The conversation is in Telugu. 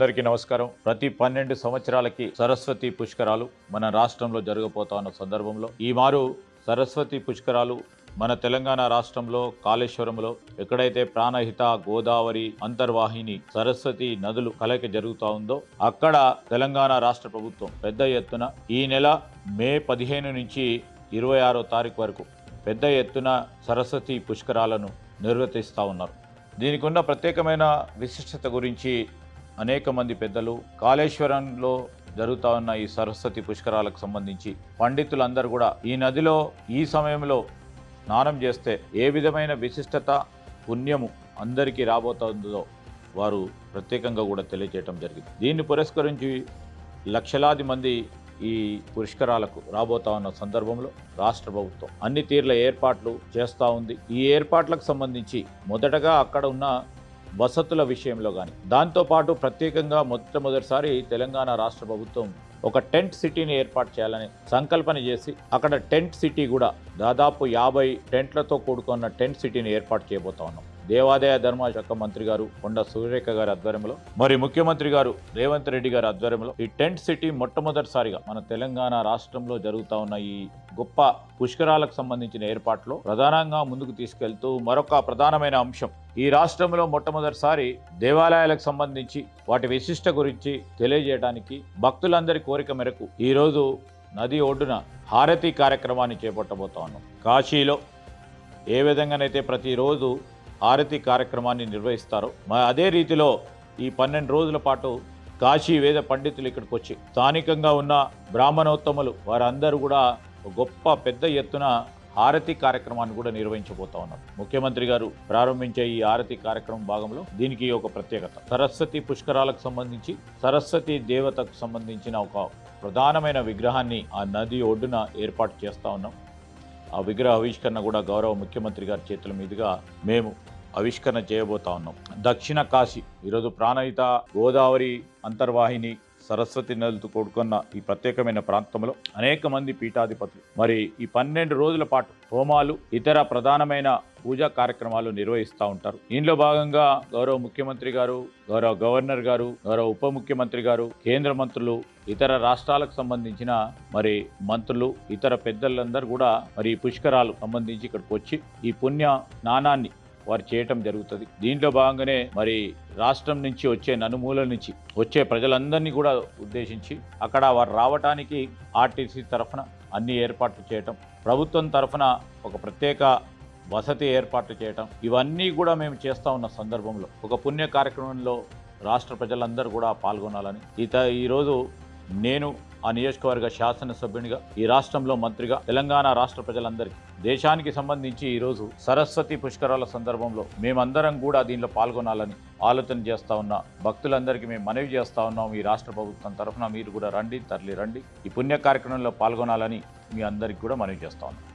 అందరికీ నమస్కారం. ప్రతి పన్నెండు సంవత్సరాలకి సరస్వతి పుష్కరాలు మన రాష్ట్రంలో జరగబోతా ఉన్న సందర్భంలో. ఈ మారు సరస్వతి పుష్కరాలు మన తెలంగాణ రాష్ట్రంలో కాళేశ్వరంలో ఎక్కడైతే ప్రాణహిత గోదావరి అంతర్వాహిని సరస్వతి నదులు కలయిక జరుగుతూ ఉందో అక్కడ తెలంగాణ రాష్ట్ర ప్రభుత్వం పెద్ద ఎత్తున ఈ నెల మే పదిహేను నుంచి ఇరవై ఆరో తారీఖు వరకు పెద్ద ఎత్తున సరస్వతి పుష్కరాలను నిర్వర్తిస్తూ ఉన్నారు. దీనికి ఉన్న ప్రత్యేకమైన విశిష్టత గురించి అనేక మంది పెద్దలు కాళేశ్వరంలో జరుగుతా ఉన్న ఈ సరస్వతి పుష్కరాలకు సంబంధించి పండితులందరూ కూడా ఈ నదిలో ఈ సమయంలో స్నానం చేస్తే ఏ విధమైన విశిష్టత పుణ్యము అందరికీ రాబోతుందో వారు ప్రత్యేకంగా కూడా తెలియజేయటం జరిగింది. దీన్ని పురస్కరించి లక్షలాది మంది ఈ పుష్కరాలకు రాబోతా ఉన్న సందర్భంలో రాష్ట్ర ప్రభుత్వం అన్ని తీర్ల ఏర్పాట్లు చేస్తూ ఉంది. ఈ ఏర్పాట్లకు సంబంధించి మొదటగా అక్కడ ఉన్న వసతుల విషయంలో కానీ దాంతోపాటు ప్రత్యేకంగా మొట్టమొదటిసారి తెలంగాణ రాష్ట్ర ప్రభుత్వం ఒక టెంట్ సిటీని ఏర్పాటు చేయాలని సంకల్పన చేసి అక్కడ టెంట్ సిటీ కూడా దాదాపు యాభై టెంట్లతో కూడుకున్న టెంట్ సిటీని ఏర్పాటు చేయబోతా ఉన్నాం. దేవాదాయ ధర్మశాఖ మంత్రి గారు కొండ సూర్యరేఖ గారి ఆధ్వర్యంలో మరి ముఖ్యమంత్రి గారు రేవంత్ రెడ్డి గారి ఆధ్వర్యంలో ఈ టెంట్ సిటీ మొట్టమొదటిసారిగా మన తెలంగాణ రాష్ట్రంలో జరుగుతా ఉన్న ఈ గొప్ప పుష్కరాలకు సంబంధించిన ఏర్పాట్లో ప్రధానంగా ముందుకు తీసుకెళ్తూ మరొక ప్రధానమైన అంశం ఈ రాష్ట్రంలో మొట్టమొదటిసారి దేవాలయాలకు సంబంధించి వాటి విశిష్ట గురించి తెలియజేయడానికి భక్తులందరి కోరిక మేరకు ఈరోజు నది ఒడ్డున హారతి కార్యక్రమాన్ని చేపట్టబోతా ఉన్నాం. కాశీలో ఏ విధంగానైతే ప్రతిరోజు హారతి కార్యక్రమాన్ని నిర్వహిస్తారో మ- అదే రీతిలో ఈ పన్నెండు రోజుల పాటు కాశీ వేద పండితులు ఇక్కడికి వచ్చి స్థానికంగా ఉన్న బ్రాహ్మణోత్తములు వారందరూ కూడా ఒక గొప్ప పెద్ద ఎత్తున హారతి కార్యక్రమాన్ని కూడా నిర్వహించబోతా ఉన్నారు. ముఖ్యమంత్రి గారు ప్రారంభించే ఈ హారతి కార్యక్రమం భాగంలో దీనికి ఒక ప్రత్యేకత. సరస్వతి పుష్కరాలకు సంబంధించి సరస్వతి దేవతకు సంబంధించిన ఒక ప్రధానమైన విగ్రహాన్ని ఆ నది ఒడ్డున ఏర్పాటు చేస్తా ఉన్నాం. ఆ విగ్రహ ఆవిష్కరణ కూడా గౌరవ ముఖ్యమంత్రి గారి చేతుల మీదుగా మేము ఆవిష్కరణ చేయబోతా ఉన్నాం. దక్షిణ కాశీ ఈరోజు ప్రాణహిత గోదావరి అంతర్వాహిని సరస్వతి నదులతో కూడుకున్న ఈ ప్రత్యేకమైన ప్రాంతంలో అనేక మంది పీఠాధిపతులు. మరి ఈ పన్నెండు రోజుల పాటు హోమాలు ఇతర ప్రధానమైన పూజా కార్యక్రమాలు నిర్వహిస్తూ ఉంటారు. దీనిలో భాగంగా గౌరవ ముఖ్యమంత్రి గారు గౌరవ గవర్నర్ గారు గౌరవ ఉప ముఖ్యమంత్రి గారు కేంద్ర మంత్రులు ఇతర రాష్ట్రాలకు సంబంధించిన మరి మంత్రులు ఇతర పెద్దలందరూ కూడా మరి పుష్కరాలు సంబంధించి ఇక్కడికి వచ్చి ఈ పుణ్య స్నానాన్ని వారు చేయటం జరుగుతుంది. దీంట్లో భాగంగానే మరి రాష్ట్రం నుంచి వచ్చే నలుమూలల నుంచి వచ్చే ప్రజలందరినీ కూడా ఉద్దేశించి అక్కడ వారు రావటానికి ఆర్టీసీ తరఫున అన్ని ఏర్పాట్లు చేయటం ప్రభుత్వం తరఫున ఒక ప్రత్యేక వసతి ఏర్పాట్లు చేయటం ఇవన్నీ కూడా మేము చేస్తూ ఉన్న సందర్భంలో ఒక పుణ్య కార్యక్రమంలో రాష్ట్ర ప్రజలందరూ కూడా పాల్గొనాలని. ఇత ఈరోజు నేను ఆ నియోజకవర్గ శాసనసభ్యునిగా ఈ రాష్ట్రంలో మంత్రిగా తెలంగాణ రాష్ట్ర ప్రజలందరికీ దేశానికి సంబంధించి ఈరోజు సరస్వతి పుష్కరాల సందర్భంలో మేమందరం కూడా దీనిలో పాల్గొనాలని ఆలోచన చేస్తూ ఉన్న భక్తులందరికీ మేము మనవి చేస్తా ఉన్నాం ఈ రాష్ట్ర ప్రభుత్వం తరఫున మీరు కూడా రండి తరలి రండి ఈ పుణ్య కార్యక్రమంలో పాల్గొనాలని మీ అందరికీ కూడా మనవి చేస్తూ ఉన్నాం.